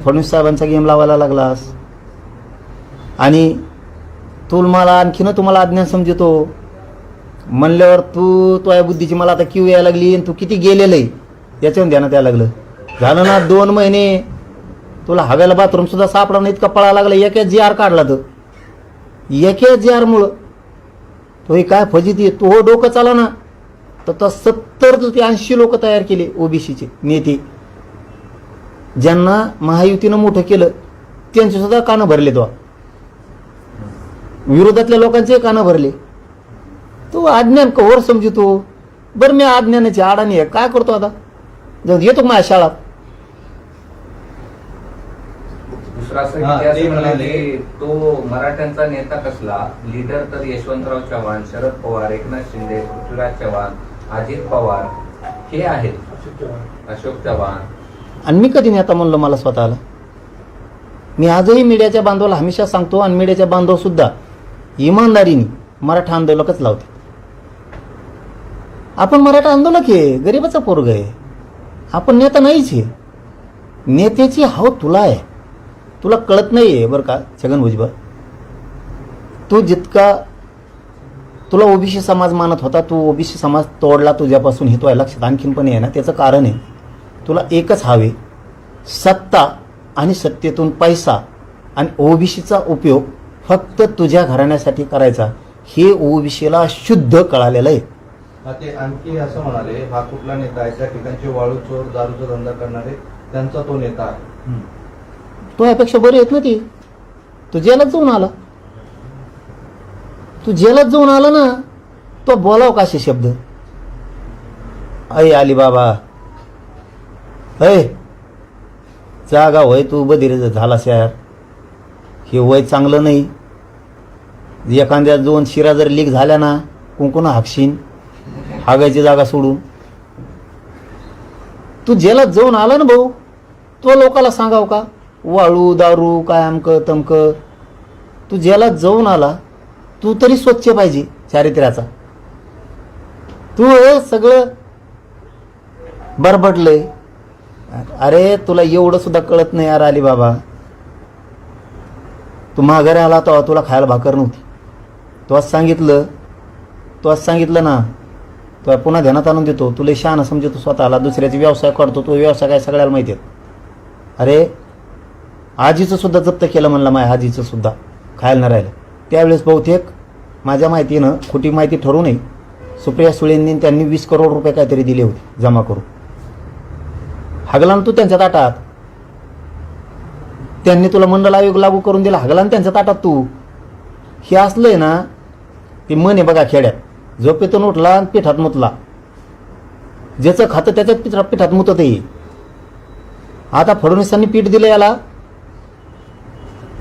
फडणवीस साहेबांचा गेम लावायला लागलास. आणि तू मला आणखीन तुम्हाला अज्ञान समजतो. म्हणल्यावर तू तुझ्या बुद्धीची मला आता क्यू यायला लागली आणि तू किती गेलेलं आहे? याच्यावर ध्यानात यायला लागलं. झालं ना दोन महिने. तुला हव्याला बाथरूम सुद्धा सापडा नाही इतका पळा लागला. एक जी आर काढला तर एक जी आरमुळं तो हे काय फजिती तो हो डोकं चाला ना. तर तो सत्तर ते ऐंशी लोक तयार केले ओबीसीचे नेते. ज्यांना महायुतीनं मोठं केलं त्यांचे सुद्धा कानं भरले तो विरोधातल्या लोकांचे कानं भरले. तो अज्ञान कवर समजतो. बरं मी अज्ञानाची आडाणी आहे काय करतो आता? जाऊ दे, येतो माझ्या शाळात. की तो मराठ्यांचा नेता कसला? लीडर तर यशवंतराव चव्हाण शरद पवार एकनाथ शिंदे पृथ्वीराज चव्हाण अजित पवार हे आहेत. अशोक चव्हाण. आणि मी कधी नेता म्हणलो मला स्वतःला. मी आजही मीडियाच्या बांधवाला हमेशा सांगतो आणि मीडियाच्या बांधवसुद्धा इमानदारीने मराठा आंदोलकच लावते आपण मराठा आंदोलक आहे गरीबाचा पोरग आहे. आपण नेता नाहीच आहे. नेत्याची हाव तुला आहे. तुला कळत नाही आहे बरं का छगन भुजबळ. तू जितका तुला ओबीसी समाज मानत होता तू ओबीसी समाज तोडला तुझ्यापासून हे आहे लक्षात आणखीन पण आहे ना त्याचं कारण आहे. तुला एकच हवे. सत्ता आणि सत्तेतून पैसा आणि ओबीसीचा उपयोग फक्त तुझ्या घराण्यासाठी करायचा. हे ओबीसीला शुद्ध कळालेलं आहे. ते आणखी असं म्हणाले हा कुठला नेता आहे? त्या ठिकाणचे वाळू चोर दारूचा धंदा करणारे त्यांचा तो नेता आहे. तो यापेक्षा बरे आहेत ना ती. तू जेलात जाऊन आला. तू जेलात जाऊन आला ना तो बोलाव का असे शब्द? अय आली बाबा अय जागा वय तू बधीर झालास यार. हे वय चांगलं नाही. एखाद्या दोन शिरा जर लीक झाल्या ना कुंकुन हाकशीन हागायची जागा सोडून. तू जेलात जाऊन आला ना भाऊ तो लोकाला सांगाव का? वाळू दारू काय अमक तमक तू जेलात जाऊन आला तू तरी स्वच्छ पाहिजे चारित्र्याचा. तू हे सगळं बरबटलंय. अरे तुला एवढं सुद्धा कळत नाही यार आली बाबा तू माघारी आला तेव्हा तुला खायला भाकर नव्हती. तू आज सांगितलं तू आज सांगितलं ना तुला पुन्हा ध्यानात आणून देतो. तुला शहाणा समजतो स्वतःला दुसऱ्याचे व्यवसाय करतो तो व्यवसाय काय सगळ्याला माहिती आहेत अरे आजीचं सुद्धा जप्त केलं म्हणलं माझ्या आजीचं सुद्धा खायला न राहिलं. त्यावेळेस बहुतेक माझ्या माहितीनं खोटी माहिती ठरू नये. सुप्रिया सुळेंनी त्यांनी वीस करोड रुपये काहीतरी दिले होते जमा करून. हगला ना तू त्यांच्या ताटात. त्यांनी तुला मंडल आयोग लागू करून दिला हगला ना त्यांच्या ताटात तू. हे असलंय ना ते मन आहे बघा खेड्यात झोपेतून उठला आणि पिठात मुतला. ज्याचं खातं त्याच्यात पिठा पिठात मुतत येईल आता फडणवीसांनी पीठ दिलं याला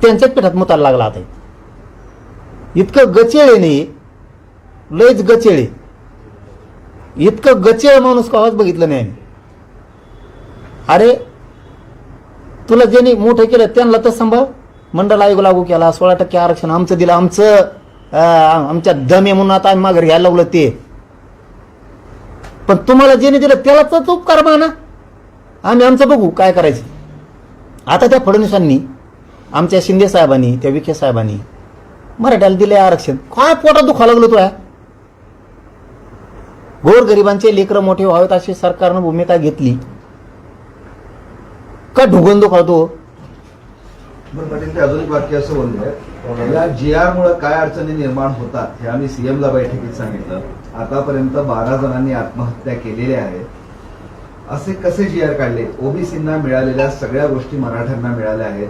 त्यांच्याच पिठात मुतायला लागला आता. इतकं गचेळे नाही लयच गचेळे इतकं गचेळ माणूस कवाच बघितलं नाही आम्ही. अरे तुला ज्यांनी मोठं केलं त्यांना तर सांभाळ. मंडळ आयोग लागू केला सोळा टक्के आरक्षण आमचं दिलं आमचं आमच्या दमे म्हणून आता आम्ही माघार घ्यायला लावलं ते. पण तुम्हाला ज्याने दिलं त्याला तर उपकार माना. आम्ही आमचं बघू काय करायचं. आता त्या फडणवीसांनी आमच्या शिंदे साहेबांनी त्या विखे साहेबांनी मराठ्याला दिले आरक्षण. काय पोटात दुखा लागलो तुला? गोरगरिबांचे लेकरं मोठे व्हावेत अशी सरकारनं भूमिका घेतली. का ढुगून दुखावतो बरं पाटील ते अजून एक वाक्य असं बोलले या जी आर मुळे काय अडचणी निर्माण होतात हे आम्ही सीएम ला बैठकीत सांगितलं. आतापर्यंत बारा जणांनी आत्महत्या केलेल्या आहेत. असे कसे जी आर काढले? ओबीसींना मिळालेल्या सगळ्या गोष्टी मराठ्यांना मिळाल्या आहेत.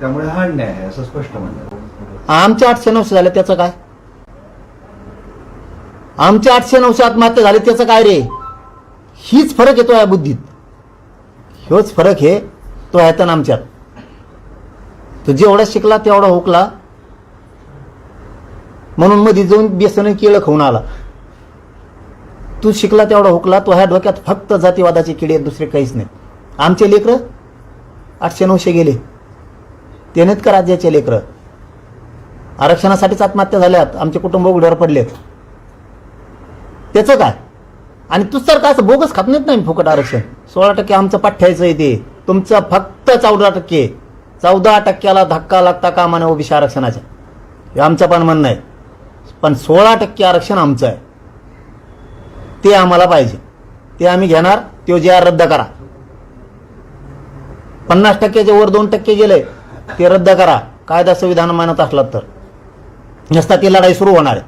त्यामुळे हा अन्याय आहे असं स्पष्ट म्हणलं आमचे आठशे नऊशे झाले त्याचं काय? आमचे आठशे नऊशे आत्महत्या झाले त्याचं काय रे? हीच फरक येतो या बुद्धीत. ह्योच फरक हे तो आहे तर आमच्यात. तो जेवढा शिकला तेवढा हुकला. म्हणून मध्ये जाऊन बेसन केळं खाऊन आला. तू शिकला तेवढा हुकला. तो ह्या डोक्यात फक्त जातीवादाचे किडे आहेत, दुसरे काहीच नाही आमचे लेकरं आठशे नऊशे गेले. ते नाहीत का राज्याचे लेकरं? आरक्षणासाठीच आत्महत्या झाल्यात. आमचे कुटुंब उघड्यावर पडलेत. त्याचं काय? आणि तू काय असं बोगस खात नाहीत नाही फुकट आरक्षण? सोळा टक्के आमचं पाठ्याचं आहे ते. तुमचं फक्त चौदा टक्के. चौदा टक्क्याला धक्का लागता का नये ओबीसी आरक्षणाचा हे आमचं पण म्हणणं आहे. पण सोळा टक्के आरक्षण आमचं आहे. ते आम्हाला पाहिजे. ते आम्ही घेणार तो जे आर रद्द करा. पन्नास टक्क्याच्या वर दोन टक्के गेले ते रद्द करा. कायदा संविधान मानत असलात तर. नसता ती लढाई सुरू होणार आहे.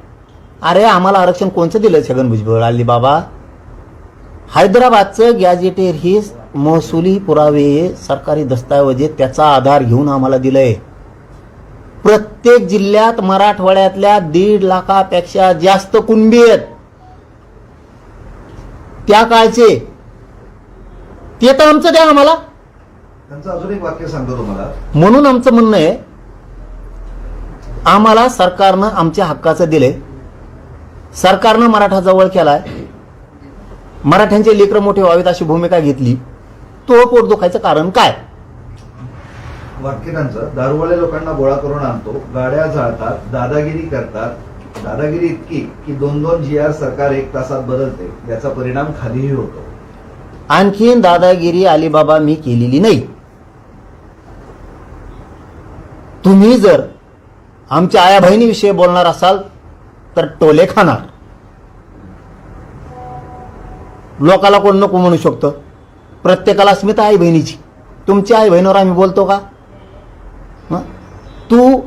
अरे आम्हाला आरक्षण कोणचं दिलं छगन भुजबळ आली बाबा हैदराबादचं गॅजेटेर ही महसुली पुरावे सरकारी दस्तऐवजे त्याचा आधार घेऊन आम्हाला दिलंय. प्रत्येक जिल्ह्यात मराठवाड्यातल्या दीड लाखापेक्षा जास्त कुणबी आहेत. त्या काळचे. ते तर आमचं द्या आम्हाला. अजून एक वाक्य सांगतो तुम्हाला. म्हणून आमचं म्हणणं आहे आम्हाला सरकारनं आमच्या हक्काचं दिलंय. सरकारनं मराठा जवळ केलाय. मराठ्यांचे लेकरं मोठे व्हावेत अशी भूमिका घेतली तो पोट दुखायचं कारण काय? वाक्य त्यांचं दारूवाले लोकांना गोळा करून आणतो गाड्या जाळतात दादागिरी करतात. दादागिरी इतकी की दोन दोन जी आर सरकार एक तासात बदलते याचा परिणाम खालीही होतो. आणखीन दादागिरी अलिबाबा मी केलेली नाही. तुम्ही जर आमच्या आया बहिणीविषयी बोलणार असाल तर टोले खाणार. लोकाला कोण नको म्हणू शकतं? प्रत्येकाला अस्मिता आई बहिणीची. तुमच्या आई बहिणीवर आम्ही बोलतो का? हं? तू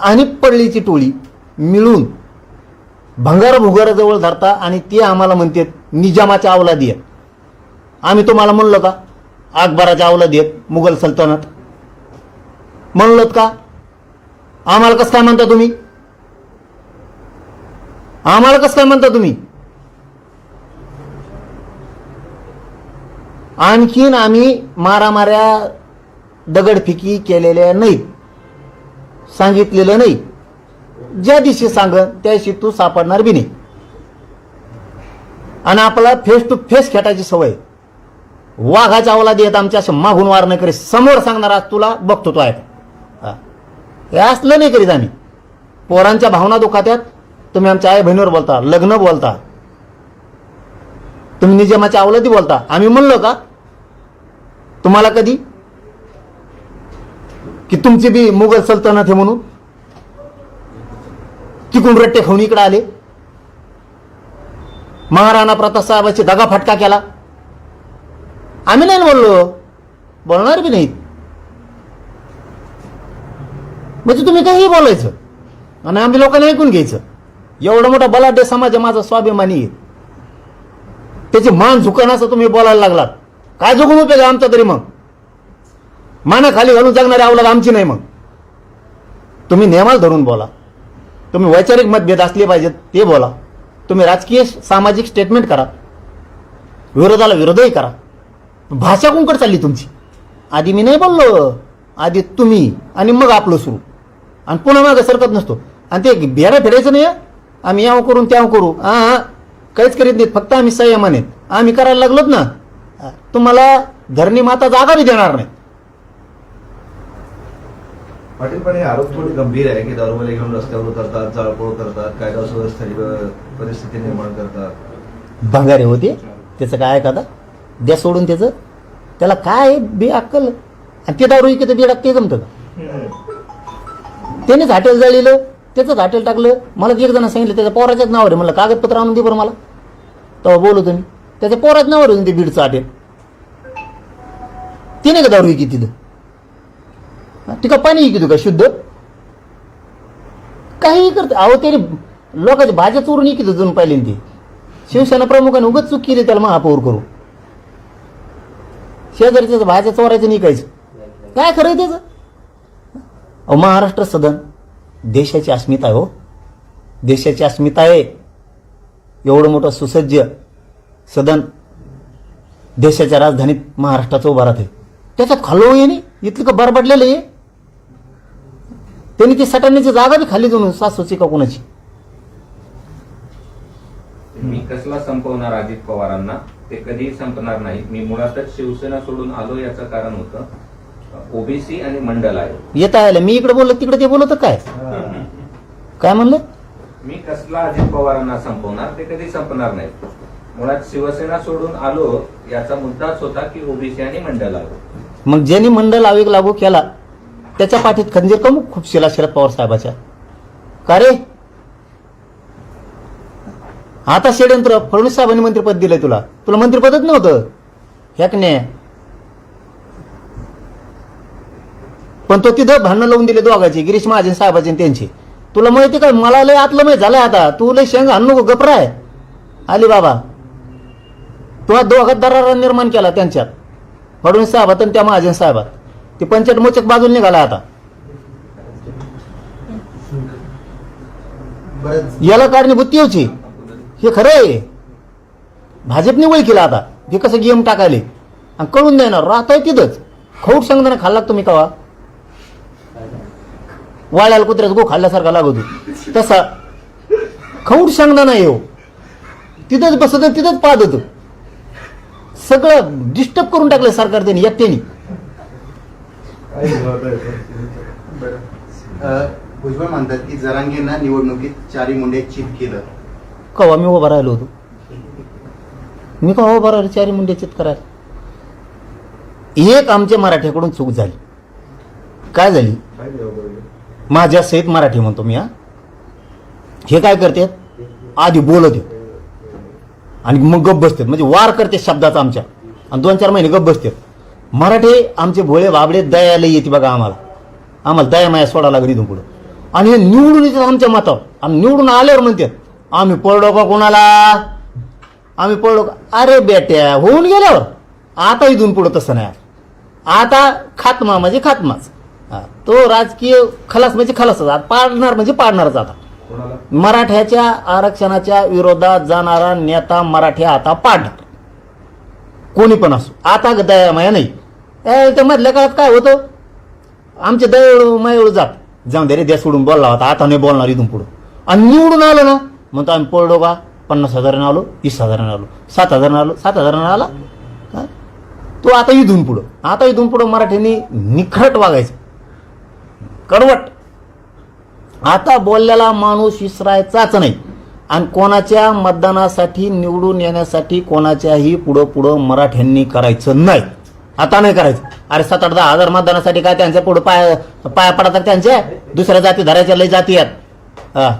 आणि पडलीची टोळी मिळून भंगार भुगाराजवळ धरता आणि ते आम्हाला म्हणते निजामाच्या अवलादी आहेत. आम्ही तुम्हाला म्हणलो का? अकबराच्या अवलादी आहेत मुघल सल्तनत. म्हणलोत का? आम्हाला कसं काय म्हणता तुम्ही? आम्हाला कसं काय म्हणता तुम्ही? आणखीन आम्ही मारामाऱ्या दगडफिकी केलेल्या नाहीत सांगितलेलं नाही. ज्या दिवशी सांगन त्या दिवशी तू सापडणार बी नाही. आणि आपला फेस टू फेस खेटायची सवय. वाघाच्या अवलाद येत आमच्या असं मागून वार नाही करीत समोर सांगणार आज तुला बघतो तो आहे हे. असलं नाही करीत आम्ही. पोरांच्या भावना दुखात्यात तुम्ही आमच्या आई बहिणीवर बोलता लग्न बोलता. तुम्ही निजामाच्या अवलादी बोलता. आम्ही म्हणलो का तुम्हाला कधी? की तुमची बी मुघल सल्तनत आहे म्हणून? तिकून रट्टे खाऊन इकडे आले? महाराणा प्रतापसाहेबाची दगा फटका केला? आम्ही नाही बोललो. बोलणार बी नाहीत. म्हणजे तुम्ही काही बोलायचं. आणि आम्ही लोकांनी ऐकून घ्यायचं. एवढा मोठा बलाढ्य समाज माझा स्वाभिमानी त्याची मान झुकण असं तुम्ही बोलायला लागलात. काय जगून उपयोग आमचा तरी मग? माना खाली घालून जगणारी आवलाद आमची नाही मग. तुम्ही नियमाला धरून बोला. तुम्ही वैचारिक मतभेद असले पाहिजेत ते बोला. तुम्ही राजकीय सामाजिक स्टेटमेंट करा. विरोधाला विरोधही करा. भाषा कोणकड चालली तुमची? आधी मी नाही बोललो. आधी तुम्ही आणि मग आपलं सुरू. आणि पुन्हा मागं सरकत नसतो. आणि ते बेरा फिरायचं नाही आम्ही याव करून त्याव करू. हां. काहीच करीत नाहीत. फक्त आम्ही संयमान आहेत. आम्ही करायला लागलोत ना. तुम्हाला धरणी माता जागा बी देणार नाही पाटील पण हे आरोप थोडे गंभीर आहे की दारूवाले घेऊन रस्त्यावर उतरतात जाळपोळ करतात कायदा सुव्यवस्थेची परिस्थिती निर्माण करतात. भंगारे होते. त्याचं काय आहे का आता? द्या सोडून त्याचं. त्याला काय बे अक्कल? आणि ते दारू इकडे बे ते जमतं का? त्यानेच हॉटेल जळलेलं त्याचंच हॉटेल टाकलं. मला एक जण सांगितलं त्याच्या पोराच्याच नावावर आहे म्हणलं कागदपत्र आणून दे बरं मला. तेव्हा बोलू तुम्ही. त्याच्या पोराच नावावर आहे ते बीडचं हॉटेल. तिने का दारू विकी तिथं. हा, ती का पाणी विकी का शुद्ध? काही करते अहो त्याने लोकांच्या भाज्या चोरून विकित जणू पाहिले ते. शिवसेना प्रमुखाने उगाच चूक केली त्याला महापौर करू शेजारच्या भाज्या चोरायचं निकायचं काय खरं त्याचं? अहो महाराष्ट्र सदन देशाची अस्मिता आहे हो. देशाची अस्मिता आहे. एवढं मोठं सुसज्ज सदन देशाच्या राजधानीत महाराष्ट्राचं उभा राहते त्याच्यात खालो येणे इतकं का बरबडलेलं आहे त्यांनी ती सटाण्याची जागा बी खाली जाऊन सासूची का कोणाची? मी कसला संपवणार अजित पवारांना? ते कधीही संपणार नाही. मी मुळातच शिवसेना सोडून आलो याचं कारण होतं. ओबीसी आणि मंडल आहे. येता आलं. मी इकडे बोललो तिकडे ते बोलत काय? काय म्हणलं? मी कसला अजित पवारांना संपवणार? ते कधी संपणार नाही. मुळात शिवसेना सोडून आलो याचा मुद्दाच होता की ओबीसी आणि मंडल आलो मग ज्यांनी मंडल आयोग लागू केला त्याच्या पाठीत खंजीर कमू? खूप शिला शरद पवार साहेबाच्या. का रे? आता षडयंत्र फडणवीस साहेबांनी मंत्रिपद दिलंय तुला. तुला मंत्रिपदच नव्हतं. ह्याक नाही पण तो तिथं भांडणं लावून दिले दोघांची गिरीश महाजन साहेबाचे त्यांची. तुला माहिती का? मला लय आतलं माहीत झालंय आता. तू लय शेंग आणू नको गपराय आली बाबा. तुला दोघात दरारा निर्माण केला त्यांच्यात. फडणवीस साहेबात आणि त्या महाजन साहेबात ते पंचायत मोचक बाजूला निघाला आता. याला कारणीभूत येऊची. हे खरं आहे. भाजपने वय केला आता. हे कसं गेम टाकायले? आणि कळून देणार राहताय तिथंच. खौट सांगताना खाल्ला तुम्ही कवा? वाळ्याला कुत्र्याचा गो खाल्ल्यासारखा लागत. होतो तसा खौट सांगताना येऊ हो. तिथंच बसत तिथंच पाहत होतं. सगळं डिस्टर्ब करून टाकलं सरकार त्यांनी एकट्याने. भुजबळ म्हणतात की जरांगेनं निवडणुकीत चारी मुंडे चित केलं. कवा मी उभा राहिलो होतो? मी कवा उभा राहिलो? चारी मुंडे चित करायला. एक आमच्या मराठीकडून चूक झाली. काय झाली? माझ्या सहित मराठी म्हणतो मी हा. हे काय करतात? आधी बोलत आहेत. आणि मग गप्प बसतात. म्हणजे वार करते शब्दाचा आमच्या. आणि दोन चार महिने गप्प बसतात. मराठी आमचे भोळे बाबडे दयाला येते बघा आम्हाला. आम्हाला दया माया सोडा लागली इथून पुढं. आणि हे निवडून येतात आमच्या मतावर. आणि निवडून आल्यावर म्हणतात आम्ही पळलो का कोणाला? आम्ही पळलो का? अरे बेट्या होऊन गेल्यावर. आता इथून पुढं तसं नाही. आता खात्मा म्हणजे खात्माच. हा, तो राजकीय खलास म्हणजे खलासच. आता पाडणार म्हणजे पाडणारच आता. मराठ्याच्या आरक्षणाच्या विरोधात जाणारा नेता मराठी आता पाडणार कोणी पण असो. आता दयामया नाही. त्या मधल्या काळात काय होतं? आमचे दयाळू मायाळू जात. जाऊन दे रे द्या सोडून बोलला होता. आता नाही बोलणार इथून पुढं. आणि निवडून आलो ना म्हणतो आम्ही पळलो का पन्नास हजारानं आलो वीस हजारानं आलो सात हजारानं आलो सात हजारानं आला. तो आता इथून पुढं. आता इथून पुढं मराठीने निखरट वागायचं. कडवट. आता बोललेला माणूस विसरायचाच नाही. आणि कोणाच्या मतदानासाठी निवडून येण्यासाठी कोणाच्याही पुढं पुढं मराठ्यांनी करायचं नाही. आता नाही करायचं. अरे सात आठ दहा हजार मतदानासाठी काय त्यांच्या पुढं पाय पाया पडतात त्यांच्या? दुसऱ्या जाती धरायच्या लय जाती आहेत.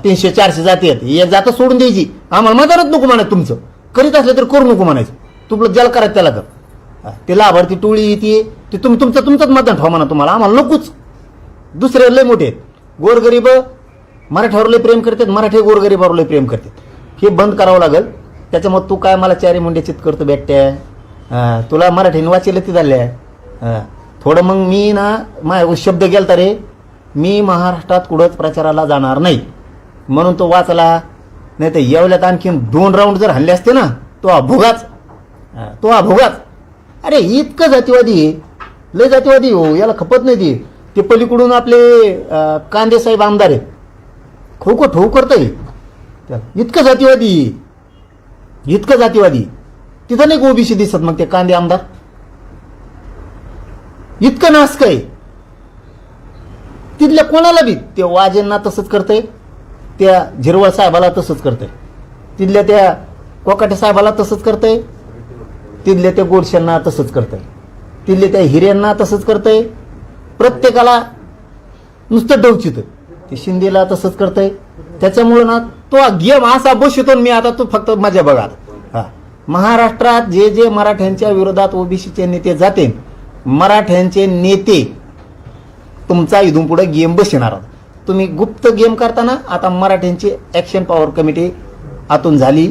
तीनशे चारशे जाती आहेत. एक जात सोडून द्यायची. आम्हाला मतदानच नको म्हणायचं तुमचं. करीत असलं तर करू नको म्हणायचं. तुला ज्याला करायचं त्याला कर ते लाभार्थी टोळी येते ते तुम तुमचं तुमचंच मतदान ठेवा म्हणा तुम्हाला. आम्हाला नकोच. दुसरे लय मोठे आहेत. गोरगरीब मराठ्यावरले प्रेम करतात मराठी गोरगरीबावरले प्रेम करतात. हे बंद करावं लागेल. त्याच्यामुळे तू काय मला चारी मुंडे चित करतो बेट्या? तुला मराठीने वाचेल ती झाल्या. थोडं मग मी ना माझ्या शब्द गेलता रे. मी महाराष्ट्रात कुठंच प्रचाराला जाणार नाही. म्हणून तो वाचला. नाही तर येवल्यात आणखीन दोन राऊंड जर हल्ले असते ना तो अभोगाच. तो अभोगाच. अरे इतकं जातीवादी लय जातीवादी हो. याला खपत नाही ती. ते पलीकडून आपले कांदेसाहेब कांदे साहेब आमदार आहेत. खो ठोक करतोय इतकं जातीवादी. इतकं जातीवादी. तिथं नाही ओबीसी दिसत मग ते कांदे आमदार? इतकं नास्क आहे. तिथल्या कोणाला बी ते वाजेंना तसंच करतंय त्या झिरवळ साहेबाला तसंच करतंय. तिथल्या त्या कोकाटे साहेबाला तसंच करतंय. तिथल्या त्या गोडशांना तसंच करतंय. तिथल्या त्या हिऱ्यांना तसंच करतंय. प्रत्येकाला नुसतं डवचित. ते शिंदेला तसंच करतंय. त्याच्यामुळं ना तो गेम असा बसतो मी आता तो फक्त मजा बघा हा. महाराष्ट्रात जे जे मराठ्यांच्या विरोधात ओबीसीचे नेते जाते मराठ्यांचे नेते तुमचा इथून पुढे गेम बसणार. आहात. तुम्ही गुप्त गेम करताना आता मराठ्यांची ॲक्शन पॉवर कमिटी आतून झाली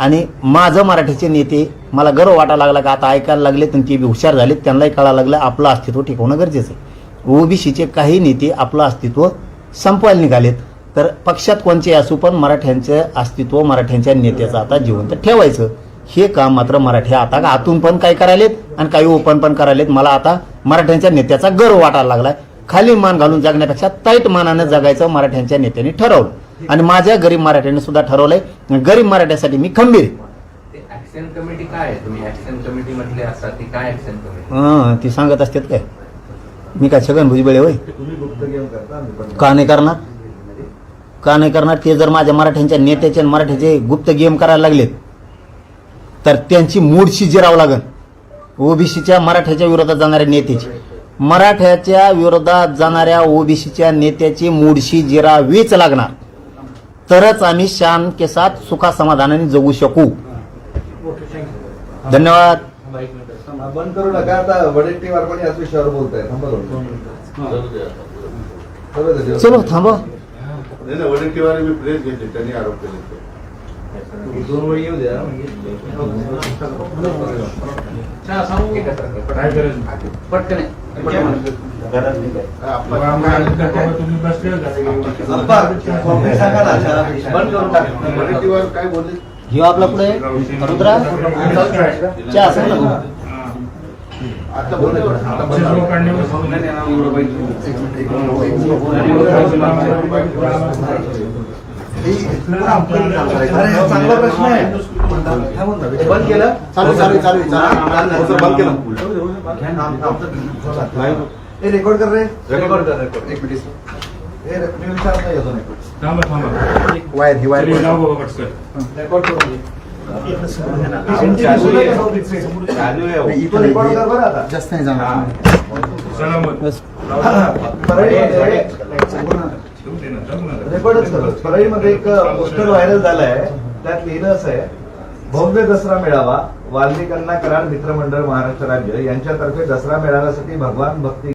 आणि माझं मराठीचे नेते मला गर्व वाटायला लागला का? आता ऐकायला लागले तर ते बी हुशार झाले त्यांनाही कळायला लागलं आपलं अस्तित्व टिकवणं गरजेचं आहे. ओबीसीचे काही नेते आपलं अस्तित्व संपवायला निघालेत. तर पक्षात कोणचे असू पण मराठ्यांचं अस्तित्व मराठ्यांच्या नेत्याचं आता जिवंत ठेवायचं. हे काम मात्र मराठी आता आतून पण काय करायलेत आणि काही ओपन पण करायलेत. मला आता मराठ्यांच्या नेत्याचा गर्व वाटायला लागलाय. खाली मान घालून जगण्यापेक्षा ताईट मानानं जगायचं मराठ्यांच्या नेत्यांनी ठरवलं. आणि माझ्या गरीब मराठ्याने सुद्धा ठरवलंय. गरीब मराठ्यासाठी मी खंबीर आहे. ते ऍक्शन कमिटी काय आहे? तुम्ही ऍक्शन कमिटी म्हटले असतात ती काय ऍक्शन कमिटी हं, ती सांगत असतात काय? मी काय छगन भुजबळे होय? का नाही करणार? का नाही करणार? ते जर माझ्या मराठ्यांच्या नेत्याचे आणि मराठ्याचे गुप्त गेम करायला लागलेत तर त्यांची मूडशी जिरावं लागल. ओबीसीच्या मराठ्याच्या विरोधात जाणाऱ्या नेत्याची. मराठ्याच्या विरोधात जाणाऱ्या ओबीसीच्या नेत्याची मूडशी जिरावीच लागणार. तरच आम्ही शान के साथ सुखा समाधानाने जगू शकू. धन्यवाद. बंद करू नका. आता वडेट्टीवार पण याच विषयावर बोलत आहे थांबा दोन. चलो थांबा. नाही नाही वडीलकीवारी मी प्रेस घेतली त्यांनी आरोप केले. दोन वेळी येऊ द्या. पटकन. काय बोलले? ह्यो आपला पुढे. रुद्रा. चहा असेल ना आता बोलले आता बंद अरे हा चांगला प्रश्न आहे हे बंद केलं चालू चालू चालू बंद केलं हे रेकॉर्ड कर रे रेकॉर्ड कर रेकॉर्ड एक मिनिट हे. वायर ही वायर रेकॉर्ड करून जास्त नाही जाणार एक पोस्टर व्हायरल झालंय. त्यात लिहिलं असं आहे भव्य दसरा मेळावा वाल्मिकांना कराड मित्रमंडळ महाराष्ट्र राज्य यांच्यातर्फे दसरा मेळाव्यासाठी भगवान भक्ती